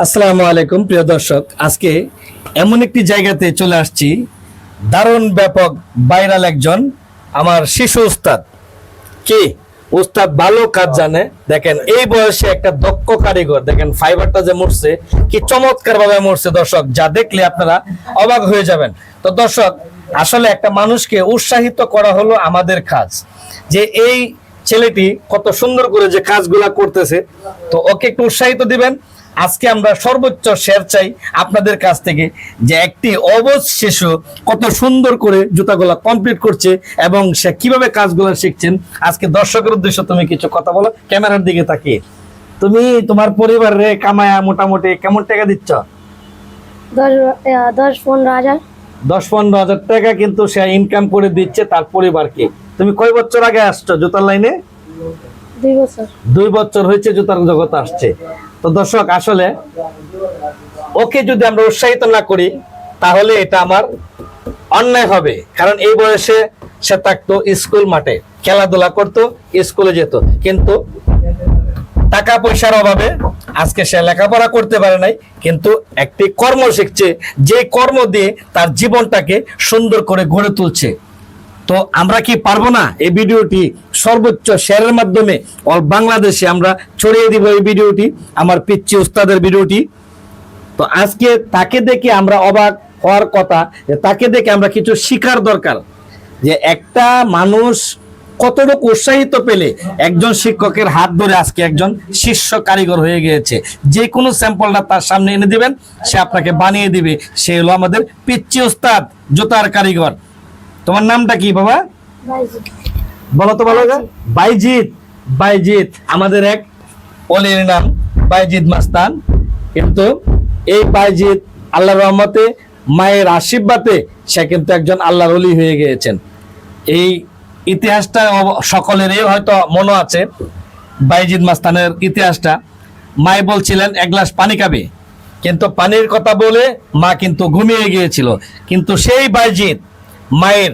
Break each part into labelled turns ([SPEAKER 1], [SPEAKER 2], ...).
[SPEAKER 1] আসসালামু আলাইকুম, প্রিয় দর্শক। আজকে এমন একটি জায়গাতে চলে আসছি। দারুণ ব্যাপক ভাইরাল একজন, আমার শিশু উস্তাদ কে? উস্তাদ ভালো কাজ জানে দেখেন, এই বয়সে একটা দক্ষ কারিগর। দেখেন ফাইবারটা যে মরছে, কি চমৎকার ভাবে মরছে দর্শক। যা দেখলে আপনারা অবাক হয়ে যাবেন। তো দর্শক, আসলে একটা মানুষকে উৎসাহিত করা হলো আমাদের কাজ। যে এই ছেলেটি কত সুন্দর করে যে কাজগুলা করতেছে। তো ওকে একটু উৎসাহিত দিবেন। আজকে আমরা সর্বোচ্চ শেয়ার চাই আপনাদের কাছ থেকে যে একটি অবশ শিশু কত সুন্দর করে জুতাগুলা কমপ্লিট করছে এবং সে কীভাবে কাজগুলো শিখছেন। আজকে দর্শকের উদ্দেশ্যে তুমি কিছু কথা বলো, ক্যামেরার দিকে তাকিয়ে। তুমি তোমার পরিবারে কামায়া মোটামুটি কেমন টাকা দিচ্ছ?
[SPEAKER 2] দশ দশ, পনেরো হাজার।
[SPEAKER 1] দশ পনেরো হাজার টাকা কিন্তু সে ইনকাম করে দিচ্ছে তার পরিবারকে। তুমি কয় বছর আগে আসছো জুতার লাইনে
[SPEAKER 2] দুই বছর
[SPEAKER 1] হয়েছে জুতার জগতে আসছে। তো দর্শক আসলে ওকে যদি আমরা উৎসাহিত না করি তাহলে এটা আমার অন্যায় হবে। কারণ এই বয়সে সে থাকতো স্কুল মাঠে খেলাধুলা করতো স্কুলে যেত। কিন্তু টাকা পয়সার অভাবে আজকে সে লেখাপড়া করতে পারে নাই, কিন্তু একটি কর্ম শিখছে, যে কর্ম দিয়ে তার জীবনটাকে সুন্দর করে গড়ে তুলছে। তো আমরা কি পারব না? এই ভিডিওটি সর্বোচ্চ শেয়ারের মাধ্যমে অল বাংলাদেশে আমরা ছড়িয়ে দিব এই ভিডিওটি, আমার পিচ্ছি উস্তাদের ভিডিওটি। তো আজকে তাকে দেখে আমরা অবাক হওয়ার কথা, যে তাকে দেখে আমরা কিছু শিকার দরকার। যে একটা মানুষ কতটুকু উৎসাহিত পেলে একজন শিক্ষকের হাত ধরে আজকে একজন শিষ্য কারিগর হয়ে গিয়েছে? যে কোনো স্যাম্পলটা তার সামনে এনে দিবেন সে আপনাকে বানিয়ে দিবে। সে হলো আমাদের পিচ্ছি উস্তাদ জুতার কারিগর। তোমার নামটা কি বাবা? বলো তো ভালো বাইজিৎ। বাইজিৎ আমাদের এক অলির নাম বাইজিৎ মাস্তান। কিন্তু এই বাইজিৎ আল্লাহর রহমতে মায়ের আশীর্বাদে সে কিন্তু একজন আল্লাহর অলি হয়ে গিয়েছেন। এই ইতিহাসটা সকলেরই হয়তো মনে আছে। বাইজিৎ মাস্তানের ইতিহাসটা। মায়ে বলছিলেন, এক গ্লাস পানি খাবে। কিন্তু পানির কথা বলে মা কিন্তু ঘুমিয়ে গিয়েছিল। কিন্তু সেই বাইজিৎ মায়ের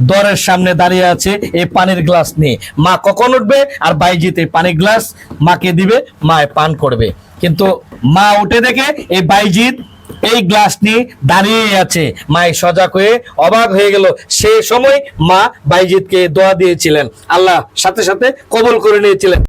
[SPEAKER 1] দরের সামনে দাঁড়িয়ে আছে এই পানির গ্লাস নিয়ে। মা কখন উঠবে? আর বাইজিৎ এই পানির গ্লাস মাকে দিবে মা পান করবে। কিন্তু মা উঠে দেখে এই বাইজিৎ এই গ্লাস নিয়ে দাঁড়িয়ে আছে। মায়ের সজাগ হয়ে অবাক হয়ে গেল। সে সময় মা বাইজিৎকে দোয়া দিয়েছিলেন। আল্লাহ সাথে সাথে কবল করে নিয়েছিলেন।